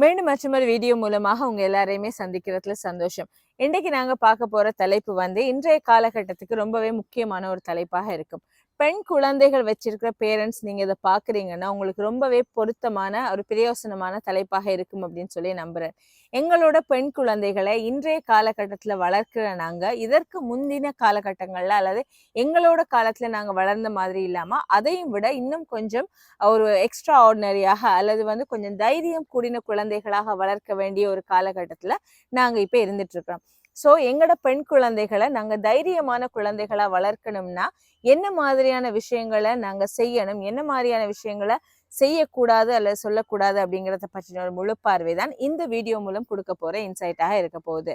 மீண்டும் மற்றொரு வீடியோ மூலமாக உங்க எல்லாரையுமே சந்திக்கிறதுல சந்தோஷம். இன்றைக்கு நாங்க பார்க்க போற தலைப்பு வந்து இன்றைய காலகட்டத்துக்கு ரொம்பவே முக்கியமான ஒரு தலைப்பாக இருக்கும். பெண் குழந்தைகள் வச்சிருக்கிற பேரண்ட்ஸ் நீங்க இதை பாக்குறீங்கன்னா உங்களுக்கு ரொம்பவே பொருத்தமான ஒரு பிரயோசனமான தலைப்பாக இருக்கும் அப்படின்னு சொல்லி நம்புறேன். எங்களோட பெண் குழந்தைகளை இன்றைய காலகட்டத்துல வளர்க்கிற நாங்க இதற்கு முந்தின காலகட்டங்கள்ல அல்லது எங்களோட காலத்துல நாங்க வளர்ந்த மாதிரி இல்லாம அதையும் விட இன்னும் கொஞ்சம் ஒரு எக்ஸ்ட்ரா ஆர்டினரியாக அல்லது வந்து கொஞ்சம் தைரியம் கூடின குழந்தைகளாக வளர்க்க வேண்டிய ஒரு காலகட்டத்துல நாங்க இப்ப இருந்துட்டு இருக்கிறோம். ஸோ எங்களோட பெண் குழந்தைகளை நாங்கள் தைரியமான குழந்தைகளாக வளர்க்கணும்னா என்ன மாதிரியான விஷயங்களை நாங்கள் செய்யணும்? என்ன மாதிரியான விஷயங்களை செய்யக்கூடாது அல்லது சொல்லக்கூடாது அப்படிங்கிறத பற்றின ஒரு முழு பார்வை தான் இந்த வீடியோ மூலம் கொடுக்க போகிற இன்சைட்டாக இருக்க போகுது.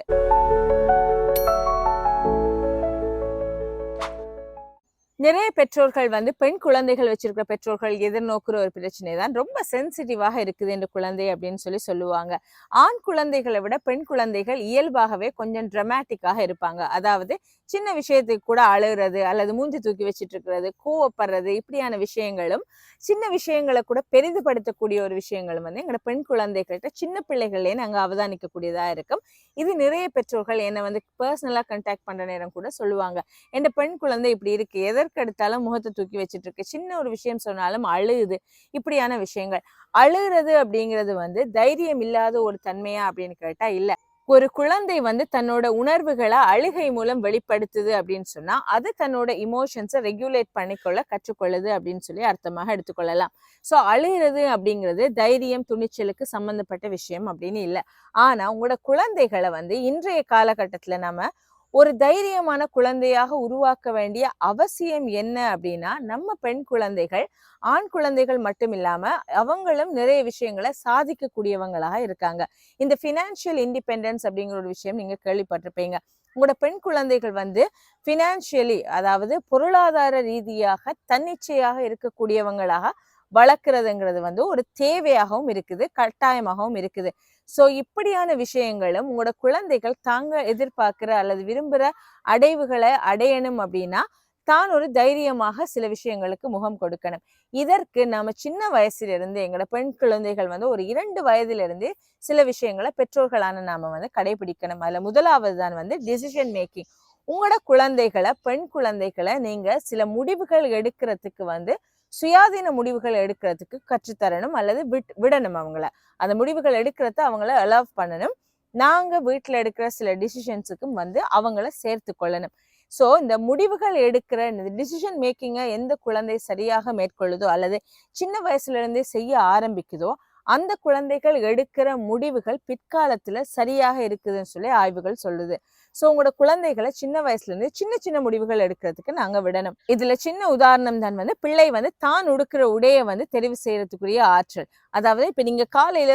நிறைய பெற்றோர்கள் வந்து பெண் குழந்தைகள் வச்சிருக்கிற பெற்றோர்கள் எதிர்நோக்குற ஒரு பிரச்சனை தான் ரொம்ப சென்சிட்டிவாக இருக்குது இந்த குழந்தை அப்படின்னு சொல்லி சொல்லுவாங்க. ஆண் குழந்தைகளை விட பெண் குழந்தைகள் இயல்பாகவே கொஞ்சம் ட்ரமாட்டிக்காக இருப்பாங்க. அதாவது சின்ன விஷயத்துக்கு கூட அழுகிறது அல்லது மூஞ்சி தூக்கி வச்சுட்டு இருக்கிறது கோவப்படுறது இப்படியான விஷயங்களும் சின்ன விஷயங்களை கூட பெரிதுபடுத்தக்கூடிய ஒரு விஷயங்களும் வந்து எங்களோட பெண் குழந்தைகள்கிட்ட சின்ன பிள்ளைகளே நாங்கள் அவதானிக்கக்கூடியதாக இருக்கும். இது நிறைய பெற்றோர்கள் என்னை வந்து பர்சனலாக கண்டாக்ட் பண்ணுற நேரம் கூட சொல்லுவாங்க. என் பெண் குழந்தை இப்படி இருக்கு. எதற்கு எடுத்தாலும் முகத்தை தூக்கி வச்சுட்டு இருக்கு சின்ன ஒரு விஷயம் சொன்னாலும் அழுகுது. இப்படியான விஷயங்கள். அழுகிறது அப்படிங்கிறது வந்து தைரியம் இல்லாத ஒரு தன்மையா அப்படின்னு கேட்டா இல்ல. ஒரு குழந்தை வந்து தன்னோட உணர்வுகளை அழுகை மூலம் வெளிப்படுத்துது அப்படின்னு சொன்னா அது தன்னோட இமோஷன்ஸை ரெகுலேட் பண்ணிக்கொள்ள கற்றுக்கொள்ளுது அப்படின்னு சொல்லி அர்த்தமாக எடுத்துக்கொள்ளலாம். ஸோ அழுகிறது அப்படிங்கிறது தைரியம் துணிச்சலுக்கு சம்பந்தப்பட்ட விஷயம் அப்படின்னு இல்லை. ஆனா உங்களோட குழந்தைகளை வந்து இன்றைய காலகட்டத்துல நம்ம ஒரு தைரியமான குழந்தையாக உருவாக்க வேண்டிய அவசியம் என்ன அப்படின்னா நம்ம பெண் குழந்தைகள் ஆண் குழந்தைகள் மட்டும் இல்லாம அவங்களும் நிறைய விஷயங்களை சாதிக்கக்கூடியவங்களாக இருக்காங்க. இந்த ஃபினான்ஷியல் இண்டிபெண்டன்ஸ் அப்படிங்கிற ஒரு விஷயம் நீங்க கேள்விப்பட்டிருப்பீங்க. உங்களோட பெண் குழந்தைகள் வந்து ஃபினான்ஷியலி அதாவது பொருளாதார ரீதியாக தன்னிச்சையாக இருக்கக்கூடியவங்களாக வளர்க்குறதுங்கிறது வந்து ஒரு தேவையாகவும் இருக்குது கட்டாயமாகவும் இருக்குது. ஸோ இப்படியான விஷயங்களும் உங்களோட குழந்தைகள் தாங்க எதிர்பார்க்குற அல்லது விரும்புகிற அடைவுகளை அடையணும் அப்படின்னா தான் ஒரு தைரியமாக சில விஷயங்களுக்கு முகம் கொடுக்கணும். இதற்கு நம்ம சின்ன வயசுலேருந்து எங்களோட பெண் குழந்தைகள் வந்து ஒரு இரண்டு வயதிலிருந்து சில விஷயங்களை பெற்றோர்களான நாம வந்து கடைபிடிக்கணும். அதில் முதலாவது தான் வந்து டிசிஷன் மேக்கிங் உங்களோட குழந்தைகளை பெண் குழந்தைகளை நீங்க சில முடிவுகள் எடுக்கிறதுக்கு வந்து சுயாதீன முடிவுகள் எடுக்கிறதுக்கு கற்றுத்தரணும் அல்லது விட் விடணும் அவங்கள. அந்த முடிவுகள் எடுக்கிறத அவங்கள அலவ் பண்ணணும். நாங்கள் வீட்டில் எடுக்கிற சில டிசிஷன்ஸுக்கும் வந்து அவங்கள சேர்த்து கொள்ளணும். ஸோ இந்த முடிவுகள் எடுக்கிற இந்த டிசிஷன் மேக்கிங்கை எந்த குழந்தை சரியாக மேற்கொள்ளுதோ அல்லது சின்ன வயசுல இருந்தே செய்ய ஆரம்பிக்குதோ அந்த குழந்தைகள் எடுக்கிற முடிவுகள் பிற்காலத்தில் சரியாக இருக்குதுன்னு சொல்லி ஆய்வுகள் சொல்லுது. ஸோ உங்களோட குழந்தைகளை சின்ன வயசுலேருந்து சின்ன சின்ன முடிவுகள் எடுக்கிறதுக்கு நாங்கள் விடணும். இதில் சின்ன உதாரணம் தான் வந்து பிள்ளை வந்து தான் உடுக்கிற உடையை வந்து தெரிவு செய்கிறதுக்குரிய ஆற்றல். அதாவது இப்போ நீங்கள் காலையில்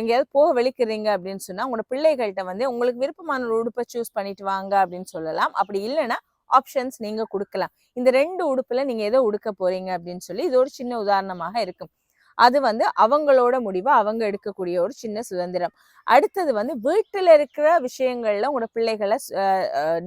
எங்கேயாவது போக வெளிக்கிறீங்க அப்படின்னு சொன்னால் உங்களோட பிள்ளைகள்கிட்ட வந்து உங்களுக்கு விருப்பமான ஒரு உடுப்பை சூஸ் பண்ணிட்டு வாங்க அப்படின்னு சொல்லலாம். அப்படி இல்லைன்னா ஆப்ஷன்ஸ் நீங்கள் கொடுக்கலாம். இந்த ரெண்டு உடுப்பில் நீங்கள் எதோ உடுக்க போகிறீங்க அப்படின்னு சொல்லி இது ஒரு சின்ன உதாரணமாக இருக்கும். அது வந்து அவங்களோட முடிவை அவங்க எடுக்கக்கூடிய ஒரு சின்ன சுதந்திரம். அடுத்தது வந்து வீட்டில் இருக்கிற விஷயங்கள்ல உங்களோட பிள்ளைகளை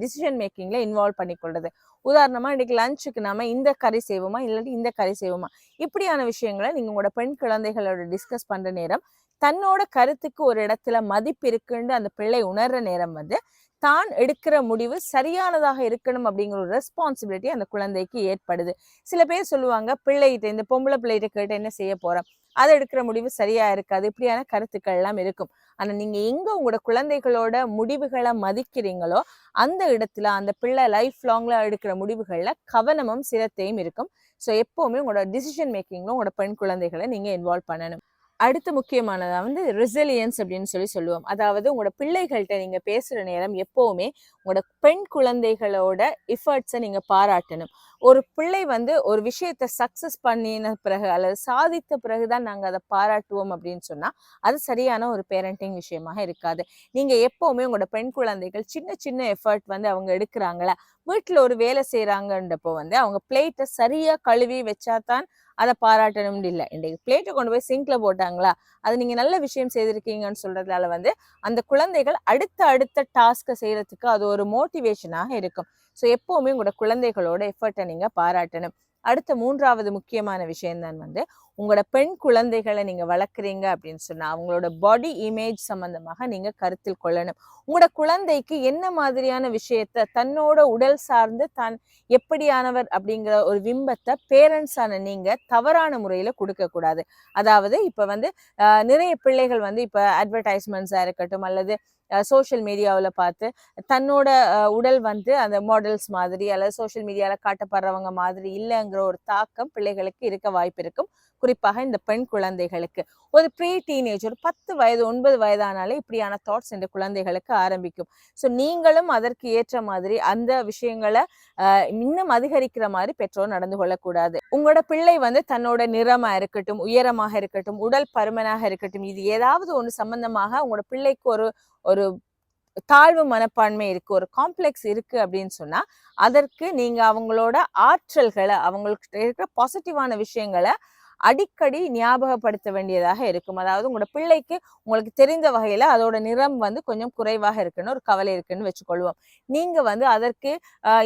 டிசிஷன் மேக்கிங்ல இன்வால்வ் பண்ணிக்கொள்றது. உதாரணமா இன்னைக்கு லஞ்சுக்கு நாம இந்த கறி செய்வோமா? இல்லாட்டி இந்த கறி செய்வோமா? இப்படியான விஷயங்களை நீங்க உங்களோட பெண் குழந்தைகளோட டிஸ்கஸ் பண்ற நேரம் தன்னோட கருத்துக்கு ஒரு இடத்துல மதிப்பு இருக்குன்னு அந்த பிள்ளை உணர்ற நேரம் வந்து தான் எடுக்கிற முடிவு சரியானதாக இருக்கணும் அப்படிங்கிற ஒரு ரெஸ்பான்சிபிலிட்டி அந்த குழந்தைக்கு ஏற்படுது. சில பேர் சொல்லுவாங்க பிள்ளைகிட்ட இந்த பொம்பளை பிள்ளைகிட்ட கேட்ட என்ன செய்ய போறோம் அதை எடுக்கிற முடிவு சரியா இருக்காது. இப்படியான கருத்துக்கள் எல்லாம் இருக்கும். ஆனா நீங்க எங்க உங்களோட குழந்தைகளோட முடிவுகளை மதிக்கிறீங்களோ அந்த இடத்துல அந்த பிள்ளை லைஃப் லாங்ல எடுக்கிற முடிவுகள்ல கவனமும் சிரத்தையும் இருக்கும். ஸோ எப்பவுமே உங்களோட டிசிஷன் மேக்கிங்ல உங்களோட பெண் குழந்தைகளை நீங்க இன்வால்வ் பண்ணணும். அடுத்து முக்கியமானதாக வந்து ரெசிலியன்ஸ் அப்படின்னு சொல்லி சொல்லுவோம். அதாவது உங்களோட பிள்ளைகள்கிட்ட நீங்கள் பேசுகிற நேரம் எப்போவுமே உங்களோட பெண் குழந்தைகளோட எஃபர்ட்ஸை நீங்கள் பாராட்டணும். ஒரு பிள்ளை வந்து ஒரு விஷயத்தை சக்ஸஸ் பண்ணின பிறகு அல்லது சாதித்த பிறகு தான் நாங்கள் அதை பாராட்டுவோம் அப்படின்னு சொன்னால் அது சரியான ஒரு பேரண்டிங் விஷயமாக இருக்காது. நீங்கள் எப்போவுமே உங்களோட பெண் குழந்தைகள் சின்ன சின்ன எஃபர்ட் வந்து அவங்க எடுக்கிறாங்களா? வீட்டில் ஒரு வேலை செய்கிறாங்கன்றப்போ வந்து அவங்க பிளேட்டை சரியாக கழுவி வச்சாதான் அதை பாராட்டணும்னு இல்லை. இன்றைக்கு பிளேட்டை கொண்டு போய் சிங்க்ல போட்டாங்களா? அது நீங்க நல்ல விஷயம் செய்திருக்கீங்கன்னு சொல்கிறதுனால வந்து அந்த குழந்தைகள் அடுத்த அடுத்த டாஸ்க்கை செய்யறதுக்கு அது ஒரு மோட்டிவேஷனாக இருக்கும். ஸோ எப்போவுமே உங்களோட குழந்தைகளோட எஃபர்ட்டை நீங்க பாராட்டணும். அடுத்த மூன்றாவது முக்கியமான விஷயம் தான் வந்து உங்களோட பெண் குழந்தைகளை நீங்கள் வளர்க்குறீங்க அப்படின்னு சொன்னால் அவங்களோட பாடி இமேஜ் சம்மந்தமாக நீங்கள் கருத்தில் கொள்ளணும். உங்களோட குழந்தைக்கு என்ன மாதிரியான விஷயத்த தன்னோட உடல் சார்ந்து தான் எப்படியானவர் அப்படிங்கிற ஒரு விம்பத்தை பேரண்ட்ஸான நீங்கள் தவறான முறையில் கொடுக்கக்கூடாது. அதாவது இப்போ வந்து நிறைய பிள்ளைகள் வந்து இப்போ அட்வர்டைஸ்மெண்ட்ஸாக இருக்கட்டும் அல்லது சோஷியல் மீடியாவில் பார்த்து தன்னோட அஹ், உடல் வந்து அந்த மாடல்ஸ் மாதிரி அல்லது சோஷியல் மீடியாவில் காட்டப்படுறவங்க மாதிரி இல்லைங்கிற ஒரு தாக்கம் பிள்ளைகளுக்கு இருக்க வாய்ப்பு இருக்கும். குறிப்பாக இந்த பெண் குழந்தைகளுக்கு. ஒரு ப்ரீ டீனேஜ் ஒரு பத்து வயது ஒன்பது வயதானாலே இப்படியான தாட்ஸ் இந்த குழந்தைகளுக்கு ஆரம்பிக்கும். ஸோ நீங்களும் அதற்கு ஏற்ற மாதிரி அந்த விஷயங்களை அஹ், இன்னும் அதிகரிக்கிற மாதிரி பெற்றோர் நடந்து கொள்ளக்கூடாது. உங்களோட பிள்ளை வந்து தன்னோட நிறமா இருக்கட்டும் உயரமாக இருக்கட்டும் உடல் பருமனாக இருக்கட்டும் இது ஏதாவது ஒன்று சம்பந்தமாக உங்களோட பிள்ளைக்கு ஒரு ஒரு தாழ்வு மனப்பான்மை இருக்கு ஒரு காம்ப்ளெக்ஸ் இருக்கு அப்படின்னு சொன்னா அதற்கு நீங்க அவங்களோட ஆற்றல்களை அவங்களுக்கு இருக்கிற பாசிட்டிவான விஷயங்களை அடிக்கடி ஞாபகப்படுத்த வேண்டியதாக இருக்கும். அதாவது உங்களோட பிள்ளைக்கு உங்களுக்கு தெரிந்த வகையில அதோட நிறம் வந்து கொஞ்சம் குறைவாக இருக்குன்னு ஒரு கவலை இருக்குன்னு வச்சுக்கொள்வோம். நீங்க வந்து அதற்கு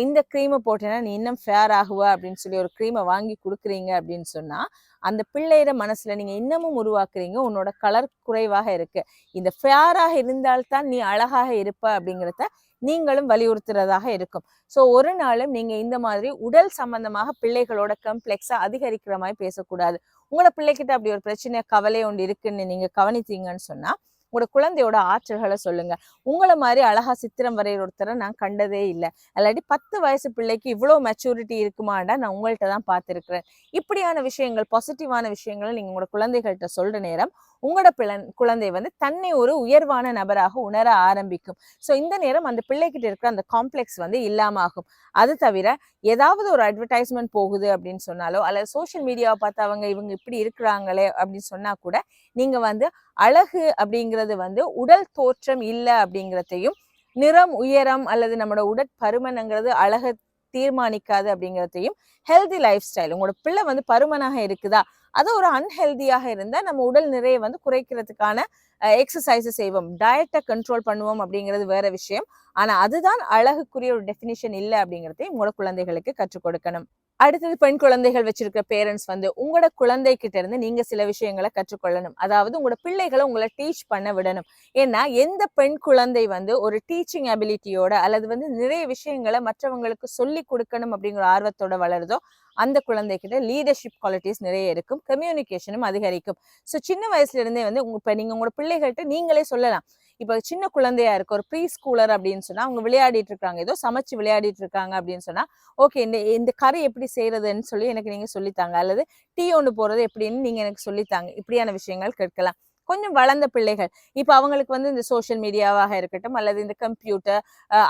இந்த க்ரீமை போட்டேன்னா நீ இன்னும் ஃபேர் ஆகுவ அப்படின்னு சொல்லி ஒரு க்ரீமை வாங்கி கொடுக்குறீங்க அப்படின்னு சொன்னா அந்த பிள்ளையிட மனசுல நீங்க இன்னமும் உருவாக்குறீங்க உன்னோட கலர் குறைவாக இருக்கு. இந்த ஃபேராக இருந்தால்தான் நீ அழகாக இருப்ப அப்படிங்கிறத நீங்களும் வலியுறுத்துறதாக இருக்கும். ஸோ ஒரு நாளும் நீங்க இந்த மாதிரி உடல் சம்பந்தமாக பிள்ளைகளோட கம்ப்ளெக்ஸா அதிகரிக்கிற மாதிரி பேசக்கூடாது. உங்களோட பிள்ளைகிட்ட அப்படி ஒரு பிரச்சனை கவலை ஒன்று இருக்குன்னு நீங்க கவனித்தீங்கன்னு சொன்னா உங்களோட குழந்தையோட ஆற்றல்களை சொல்லுங்க. உங்களை மாதிரி அழகா சித்திரம் வரைகிற ஒருத்தரை நான் கண்டதே இல்லை. அல்லாட்டி பத்து வயசு பிள்ளைக்கு இவ்வளோ மெச்சூரிட்டி இருக்குமாண்டா நான் உங்கள்கிட்ட தான் பார்த்துருக்குறேன். இப்படியான விஷயங்கள் பாசிட்டிவான விஷயங்களை நீங்க உங்களோட குழந்தைகள்கிட்ட சொல்ற நேரம் உங்களோட பிள்ளை குழந்தை வந்து தன்னை ஒரு உயர்வான நபராக உணர ஆரம்பிக்கும். ஸோ இந்த நேரம் அந்த பிள்ளைகிட்ட இருக்கிற அந்த காம்ப்ளெக்ஸ் வந்து இல்லாமாகும் அது தவிர ஏதாவது ஒரு அட்வர்டைஸ்மெண்ட் போகுது அப்படின்னு சொன்னாலோ அல்லது சோஷியல் மீடியாவை பார்த்து அவங்க இவங்க இப்படி இருக்கிறாங்களே அப்படின்னு சொன்னா கூட நீங்க வந்து அழகு அப்படிங்கிறது வந்து உடல் தோற்றம் இல்லை அப்படிங்கிறதையும் நிறம் உயரம் அல்லது நம்மளோட உடற்பருமனுங்கிறது அழக தீர்மானிக்காது அப்படிங்கிறதையும் ஹெல்தி லைஃப் ஸ்டைல் உங்களோட பிள்ளை வந்து பருமனாக இருக்குதா? அது ஒரு அன்ஹெல்தியாக இருந்தா நம்ம உடல் நிறைய வந்து குறைக்கிறதுக்கான எக்ஸசைஸ் செய்வோம். டயட்டை கண்ட்ரோல் பண்ணுவோம் அப்படிங்கிறது வேற விஷயம். ஆனா அதுதான் அழகுக்குரிய ஒரு டெஃபினிஷன் இல்லை அப்படிங்கிறதையும் உங்களோட குழந்தைகளுக்கு கற்றுக் கொடுக்கணும். அடுத்தது பெண் குழந்தைகள் வச்சிருக்கிற பேரண்ட்ஸ் வந்து உங்களோட குழந்தைகிட்ட இருந்து நீங்க சில விஷயங்களை கற்றுக்கொள்ளணும். அதாவது உங்களோட பிள்ளைகளை உங்களை டீச் பண்ண விடணும். ஏன்னா எந்த பெண் குழந்தை வந்து ஒரு டீச்சிங் அபிலிட்டியோட அல்லது வந்து நிறைய விஷயங்களை மற்றவங்களுக்கு சொல்லி கொடுக்கணும் அப்படிங்கிற ஆர்வத்தோட வளருதோ அந்த குழந்தைகிட்ட லீடர்ஷிப் குவாலிட்டிஸ் நிறைய இருக்கும். கம்யூனிகேஷனும் அதிகரிக்கும். ஸோ சின்ன வயசுல இருந்தே வந்து உங்க இப்போ நீங்க உங்களோட பிள்ளைகள்கிட்ட நீங்களே சொல்லலாம். இப்போ சின்ன குழந்தையா இருக்கு ஒரு ப்ரீ ஸ்கூலர் அப்படின்னு சொன்னா அவங்க விளையாடிட்டு இருக்காங்க. ஏதோ சமைச்சு விளையாடிட்டு இருக்காங்க அப்படின்னு சொன்னா ஓகே இந்த இந்த கரை எப்படி செய்யறதுன்னு சொல்லி எனக்கு நீங்க சொல்லித்தாங்க. அல்லது டீ ஒன்று போறது எப்படின்னு நீங்க எனக்கு சொல்லித்தாங்க. இப்படியான விஷயங்கள் கேட்கலாம். கொஞ்சம் வளர்ந்த பிள்ளைகள். இப்போ அவங்களுக்கு வந்து இந்த சோஷியல் மீடியாவாக இருக்கட்டும் அல்லது இந்த கம்ப்யூட்டர்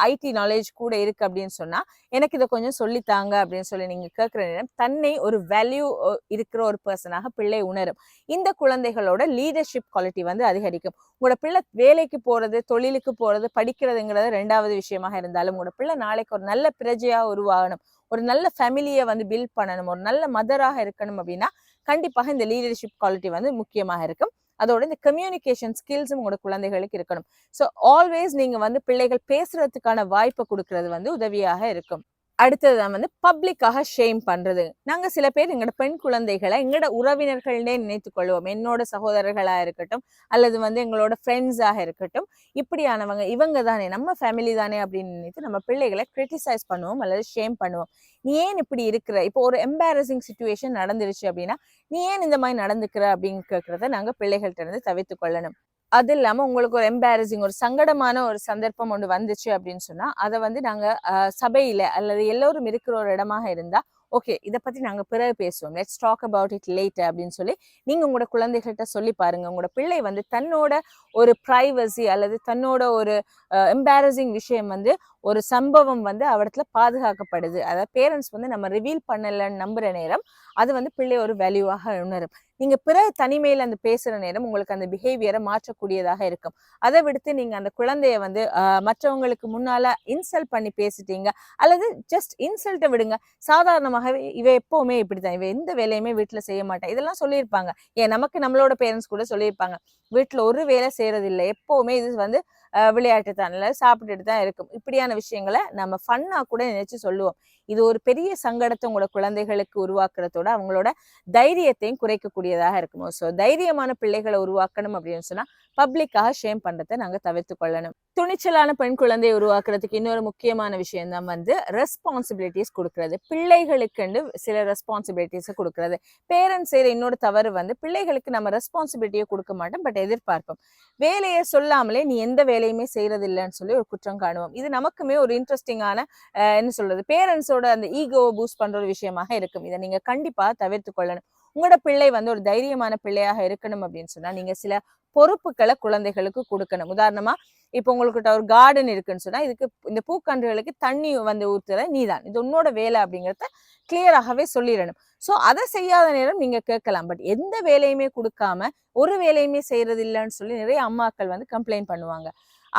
ஐடி நாலேஜ் கூட இருக்கு அப்படின்னு சொன்னா எனக்கு இதை கொஞ்சம் சொல்லித்தாங்க அப்படின்னு சொல்லி நீங்க கேட்குற நேரம் தன்னை ஒரு வேல்யூ இருக்கிற ஒரு பர்சனாக பிள்ளை உணரும். இந்த குழந்தைகளோட லீடர்ஷிப் குவாலிட்டி வந்து அதிகரிக்கும். உங்களோட பிள்ளை வேலைக்கு போறது தொழிலுக்கு போறது படிக்கிறதுங்கிறது ரெண்டாவது விஷயமாக இருந்தாலும் உங்களோட பிள்ளை நாளைக்கு ஒரு நல்ல பிரஜையா உருவாகணும். ஒரு நல்ல ஃபேமிலியை வந்து பில்ட் பண்ணணும். ஒரு நல்ல மதராக இருக்கணும் அப்படின்னா கண்டிப்பாக இந்த லீடர்ஷிப் குவாலிட்டி வந்து முக்கியமாக இருக்கும். அதோட இந்த கம்யூனிகேஷன் ஸ்கில்ஸும் உங்களோட குழந்தைகளுக்கு இருக்கணும். ஸோ ஆல்வேஸ் நீங்க வந்து பிள்ளைகள் பேசுறதுக்கான வாய்ப்பை கொடுக்கறது வந்து உதவியாக இருக்கும். அடுத்தது வந்து பப்ளிக்காக ஷேம் பண்ணுறது நாங்கள் சில பேர் எங்களோட பெண் குழந்தைகளை எங்களோட உறவினர்கள்னே நினைத்து கொள்வோம். என்னோட சகோதரர்களாக இருக்கட்டும் அல்லது வந்து எங்களோட ஃப்ரெண்ட்ஸாக இருக்கட்டும் இப்படியானவங்க இவங்க தானே நம்ம ஃபேமிலி தானே அப்படின்னு நினைத்து நம்ம பிள்ளைகளை கிரிட்டிசைஸ் பண்ணுவோம் அல்லது ஷேம் பண்ணுவோம். நீ ஏன் இப்படி இருக்கிற? இப்போ ஒரு எம்பாரசிங் சுச்சுவேஷன் நடந்துருச்சு அப்படின்னா நீ ஏன் இந்த மாதிரி நடந்துக்கிற அப்படின்னு கேட்குறத நாங்கள் பிள்ளைகள்கிட்ட இருந்து தவிர்த்து கொள்ளணும். அது இல்லாமல் உங்களுக்கு ஒரு எம்பாரசிங் ஒரு சங்கடமான ஒரு சந்தர்ப்பம் ஒன்று வந்துச்சு அப்படின்னு சொன்னால் அதை வந்து நாங்கள் சபையில் அல்லது எல்லோரும் இருக்கிற ஒரு இடமாக இருந்தால் ஓகே இதை பற்றி நாங்கள் பிறகு பேசுவோம். Let's talk about it late அப்படின்னு சொல்லி நீங்கள் உங்களோட குழந்தைகள்கிட்ட சொல்லி பாருங்க. உங்களோட பிள்ளை வந்து தன்னோட ஒரு ப்ரைவசி அல்லது தன்னோட ஒரு எம்பாரசிங் விஷயம் வந்து ஒரு சம்பவம் வந்து அவடத்துல பாதுகாக்கப்படுது. அதாவது பேரண்ட்ஸ் வந்து நம்ம ரிவீல் பண்ணலைன்னு நம்புகிற நேரம் அது வந்து பிள்ளை ஒரு வேல்யூவாக உணரும். நீங்க பிறகு தனிமையில் அந்த பேசுற நேரம் உங்களுக்கு அந்த பிஹேவியரை மாற்றக்கூடியதாக இருக்கும். அதை விடுத்து நீங்க அந்த குழந்தைய வந்து ஆஹ், மற்றவங்களுக்கு முன்னால இன்சல்ட் பண்ணி பேசிட்டீங்க அல்லது ஜஸ்ட் இன்சல்ட்டை விடுங்க. சாதாரணமாகவே இவ எப்பவுமே இப்படிதான் இவ எந்த வேலையுமே வீட்டுல செய்ய மாட்டேன் இதெல்லாம் சொல்லியிருப்பாங்க. ஏன் நமக்கு நம்மளோட பேரண்ட்ஸ் கூட சொல்லியிருப்பாங்க. வீட்டுல ஒரு வேலை செய்யறது இல்லை. எப்பவுமே இது வந்து விளையாட்டு தானல சாப்பிட்டுட்டு தான் இருக்கும். இப்படியான விஷயங்களை நம்ம ஃபன்னா கூட நினைச்சு சொல்லுவோம். இது ஒரு பெரிய சங்கடத்தை உங்களோட குழந்தைகளுக்கு உருவாக்குறதோட அவங்களோட தைரியத்தையும் குறைக்கக்கூடியதாக இருக்கும். ஸோ தைரியமான பிள்ளைகளை உருவாக்கணும் அப்படின்னு சொன்னா பப்ளிக்காக ஷேம் பண்றதை நாங்க தவிர்த்து கொள்ளணும். துணிச்சலான பெண் குழந்தையை உருவாக்குறதுக்கு இன்னொரு முக்கியமான விஷயம் தான் வந்து ரெஸ்பான்சிபிலிட்டிஸ் கொடுக்கறது. பிள்ளைகளுக்குன்னு சில ரெஸ்பான்சிபிலிட்டிஸை கொடுக்கறது. பேரண்ட்ஸ் செய்யற இன்னொரு தவறு வந்து பிள்ளைகளுக்கு நம்ம ரெஸ்பான்சிபிலிட்டியை கொடுக்க மாட்டோம் பட் எதிர்பார்ப்போம். வேலையை சொல்லாமலே நீ எந்த வேலையுமே செய்யறது இல்லைன்னு சொல்லி ஒரு குற்றம் காணுவோம். இது நமக்குமே ஒரு இன்ட்ரெஸ்டிங்கான என்ன சொல்றது? பேரண்ட்ஸோட அந்த ஈகோவை பூஸ்ட் பண்ற ஒரு விஷயமாக இருக்கும். இதை நீங்க கண்டிப்பா தவிர்த்து கொள்ளணும். உங்களோட பிள்ளை வந்து ஒரு தைரியமான பிள்ளையாக இருக்கணும் அப்படின்னு சொன்னா நீங்க சில பொறுப்புகளை குழந்தைகளுக்கு கொடுக்கணும். உதாரணமா இப்போ உங்கள்கிட்ட ஒரு கார்டன் இருக்குன்னு சொன்னா இதுக்கு இந்த பூக்கன்றுகளுக்கு தண்ணி வந்து ஊத்துற நீதான். இது உன்னோட வேலை அப்படிங்கிறத கிளியராகவே சொல்லிடணும். ஸோ அதை செய்யாத நேரம் நீங்க கேட்கலாம். பட் எந்த வேலையுமே கொடுக்காம ஒரு வேலையுமே செய்யறது இல்லைன்னு சொல்லி நிறைய அம்மாக்கள் வந்து கம்ப்ளைண்ட் பண்ணுவாங்க.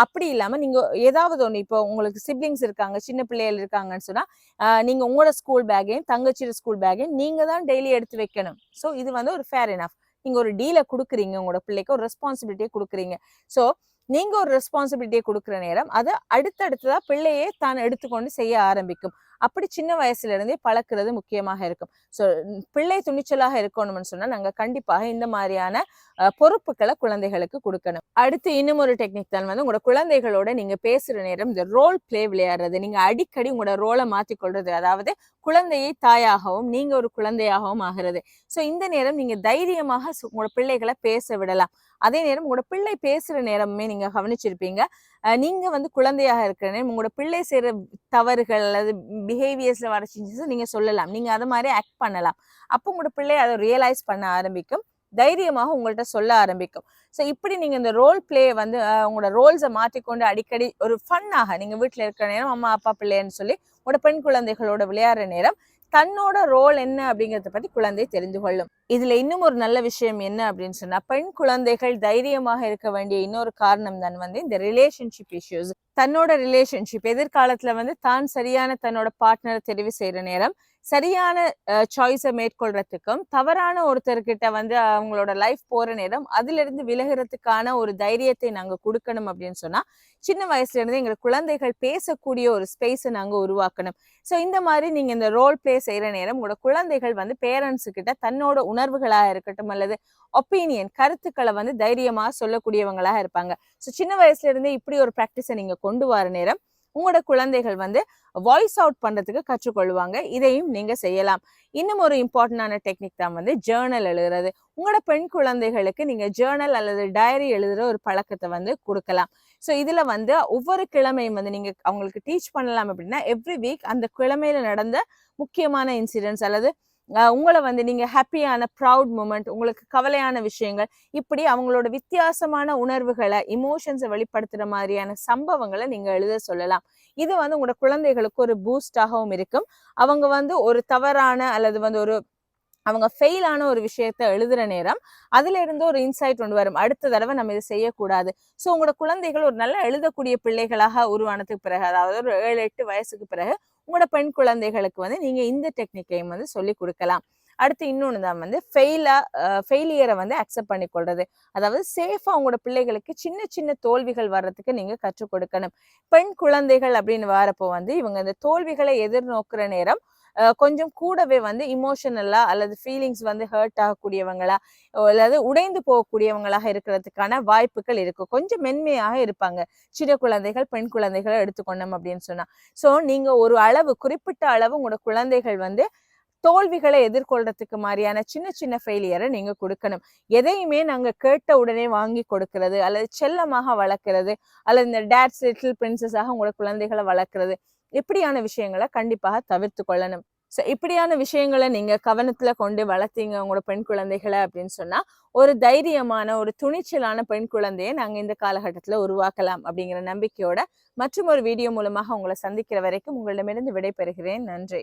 அப்படி இல்லாமல் நீங்கள் ஏதாவது ஒன்று இப்போ உங்களுக்கு சிப்ளிங்ஸ் இருக்காங்க சின்ன பிள்ளைகள் இருக்காங்கன்னு சொன்னா நீங்க உங்களோட ஸ்கூல் பேக்கையும் தங்கச்சியோட ஸ்கூல் பேக்கையும் நீங்கள் தான் டெய்லி எடுத்து வைக்கணும். ஸோ இது வந்து ஒரு ஃபேர் இனஃப் நீங்கள் ஒரு டீலை கொடுக்குறீங்க உங்களோட பிள்ளைக்கு ஒரு ரெஸ்பான்சிபிலிட்டியை கொடுக்குறீங்க. ஸோ நீங்கள் ஒரு ரெஸ்பான்சிபிலிட்டியை கொடுக்குற நேரம் அதை அடுத்தடுத்ததாக பிள்ளையே தான் எடுத்துக்கொண்டு செய்ய ஆரம்பிக்கும். அப்படி சின்ன வயசுல இருந்தே பழக்கிறது முக்கியமாக இருக்கும். ஸோ பிள்ளை துணிச்சலாக இருக்கணும்னு சொன்னா நாங்க கண்டிப்பாக இந்த மாதிரியான பொறுப்புகளை குழந்தைகளுக்கு கொடுக்கணும். அடுத்து இன்னும் ஒரு டெக்னிக் தான் வந்து உங்களோட குழந்தைகளோட நீங்க பேசுற நேரம் இந்த ரோல் பிளே விளையாடுறது. நீங்க அடிக்கடி உங்களோட ரோலை மாற்றிக்கொள்றது அதாவது குழந்தையை தாயாகவும் நீங்க ஒரு குழந்தையாகவும் ஆகிறது. ஸோ இந்த நேரம் நீங்க தைரியமாக உங்களோட பிள்ளைகளை பேச விடலாம். அதே நேரம் உங்களோட பிள்ளை பேசுகிற நேரமே நீங்கள் கவனிச்சிருப்பீங்க. நீங்கள் வந்து குழந்தையாக இருக்கிற நேரம் உங்களோட பிள்ளை செய்கிற தவறுகள் அல்லது பிஹேவியர்ஸில் வர சேஞ்சஸ் நீங்கள் சொல்லலாம். நீங்கள் அதை மாதிரி ஆக்ட் பண்ணலாம். அப்போ உங்களோட பிள்ளை அதை ரியலைஸ் பண்ண ஆரம்பிக்கும். தைரியமாக உங்கள்கிட்ட சொல்ல ஆரம்பிக்கும். ஸோ இப்படி நீங்கள் இந்த ரோல் பிளே வந்து உங்களோட ரோல்ஸை மாற்றிக்கொண்டு அடிக்கடி ஒரு ஃபன்னாக நீங்கள் வீட்டில் இருக்கிற நேரம் அம்மா அப்பா பிள்ளைன்னு சொல்லி உங்களோட பெண் குழந்தைகளோட விளையாடுற நேரம் தன்னோட ரோல் என்ன அப்படிங்கறத பத்தி குழந்தை தெரிந்து கொள்ளும். இதுல இன்னும் ஒரு நல்ல விஷயம் என்ன அப்படின்னு சொன்னா பெண் குழந்தைகள் தைரியமாக இருக்க வேண்டிய இன்னொரு காரணம் தான் வந்து இந்த ரிலேஷன்ஷிப் இஷ்யூஸ் தன்னோட ரிலேஷன்ஷிப் எதிர்காலத்துல வந்து தான் சரியான தன்னோட பார்ட்னரை தெரிவு செய்யற நேரம் சரியான சாய்ஸை மேற்கொள்றதுக்கும் தவறான ஒருத்தர்கிட்ட வந்து அவங்களோட லைஃப் போற நேரம் அதுல இருந்து விலகிறதுக்கான ஒரு தைரியத்தை நாங்க கொடுக்கணும் அப்படின்னு சொன்னா சின்ன வயசுல இருந்து எங்க குழந்தைகள் பேசக்கூடிய ஒரு ஸ்பேஸை நாங்க உருவாக்கணும். ஸோ இந்த மாதிரி நீங்க இந்த ரோல் பிளே செய்யற நேரம் உங்களோட குழந்தைகள் வந்து பேரண்ட்ஸ் கிட்ட தன்னோட உணர்வுகளாக இருக்கட்டும் அல்லது ஒப்பீனியன் கருத்துக்களை வந்து தைரியமா சொல்லக்கூடியவங்களாக இருப்பாங்க. ஸோ சின்ன வயசுல இருந்தே இப்படி ஒரு ப்ராக்டிஸை நீங்க கொண்டு வர நேரம் உங்களோட குழந்தைகள் வந்து வாய்ஸ் அவுட் பண்ணுறதுக்கு கற்றுக்கொள்வாங்க. இதையும் நீங்கள் செய்யலாம். இன்னும் ஒரு இம்பார்ட்டண்டான டெக்னிக் தான் வந்து ஜேர்னல் எழுதுறது. உங்களோட பெண் குழந்தைகளுக்கு நீங்கள் ஜேர்னல் அல்லது டைரி எழுதுகிற ஒரு பழக்கத்தை வந்து கொடுக்கலாம். ஸோ இதில் வந்து ஒவ்வொரு கிழமையும் வந்து நீங்கள் அவங்களுக்கு டீச் பண்ணலாம் அப்படின்னா எவ்ரி வீக் அந்த கிழமையில் நடந்த முக்கியமான இன்சிடென்ட்ஸ் அல்லது உங்களை வந்து நீங்க ஹாப்பியான ப்ரவுட் மூமெண்ட் உங்களுக்கு கவலையான விஷயங்கள் இப்படி அவங்களோட வித்தியாசமான உணர்வுகளை இமோஷன்ஸை வெளிப்படுத்துற மாதிரியான சம்பவங்களை நீங்க எழுத சொல்லலாம். இது வந்து உங்களோட குழந்தைகளுக்கு ஒரு பூஸ்டாகவும் இருக்கும். அவங்க வந்து ஒரு தவறான அல்லது வந்து ஒரு அவங்க ஃபெயிலான ஒரு விஷயத்த எழுதுற நேரம் அதுல இருந்து ஒரு இன்சைட் கொண்டு வரும். அடுத்த தடவை நம்ம இதை செய்யக்கூடாது. ஸோ உங்களோட குழந்தைகள் ஒரு நல்லா எழுதக்கூடிய பிள்ளைகளாக உருவானதுக்கு பிறகு அதாவது ஒரு ஏழு எட்டு வயசுக்கு பிறகு உங்களோட பெண் குழந்தைகளுக்கு வந்து நீங்க இந்த டெக்னிக்கையும் வந்து சொல்லி கொடுக்கலாம். அடுத்து இன்னொன்று தான் வந்து ஃபெயிலா ஃபெயிலியரை வந்து அக்செப்ட் பண்ணிக்கொள்றது அதாவது சேஃபாக உங்களோட பிள்ளைகளுக்கு சின்ன சின்ன தோல்விகள் வர்றதுக்கு நீங்கள் கற்றுக் கொடுக்கணும். பெண் குழந்தைகள் அப்படின்னு வரப்போ வந்து இவங்க இந்த தோல்விகளை எதிர்நோக்குற நேரம் கொஞ்சம் கூடவே வந்து இமோஷனலா அல்லது ஃபீலிங்ஸ் வந்து ஹர்ட் ஆகக்கூடியவங்களா அல்லது உடைந்து போகக்கூடியவங்களாக இருக்கிறதுக்கான வாய்ப்புகள் இருக்கும் கொஞ்சம் மென்மையாக இருப்பாங்க. சின்ன குழந்தைகள் பெண் குழந்தைகளை எடுத்துக்கொண்டோம் அப்படின்னு சொன்னா. ஸோ நீங்க ஒரு அளவு குறிப்பிட்ட அளவு உங்களோட குழந்தைகள் வந்து தோல்விகளை எதிர்கொள்றதுக்கு மாதிரியான சின்ன சின்ன ஃபெயிலியரை நீங்க கொடுக்கணும். எதையுமே நாங்க கேட்ட உடனே வாங்கி கொடுக்கறது அல்லது செல்லமாக வளர்க்கறது அல்லது இந்த டேட்ஸ் லிட்டில் பிரின்சஸாக உங்களோட குழந்தைகளை வளர்க்கறது இப்படியான விஷயங்களை கண்டிப்பாக தவிர்த்து கொள்ளணும். ஸோ இப்படியான விஷயங்களை நீங்க கவனத்துல கொண்டு வளர்த்தீங்க உங்களோட பெண் குழந்தைகளை அப்படின்னு சொன்னா ஒரு தைரியமான ஒரு துணிச்சலான பெண் குழந்தையை நாங்கள் இந்த காலகட்டத்துல உருவாக்கலாம் அப்படிங்கிற நம்பிக்கையோட மற்றும் ஒரு வீடியோ மூலமாக உங்களை சந்திக்கிற வரைக்கும் உங்களிடமிருந்து விடைபெறுகிறேன். நன்றி.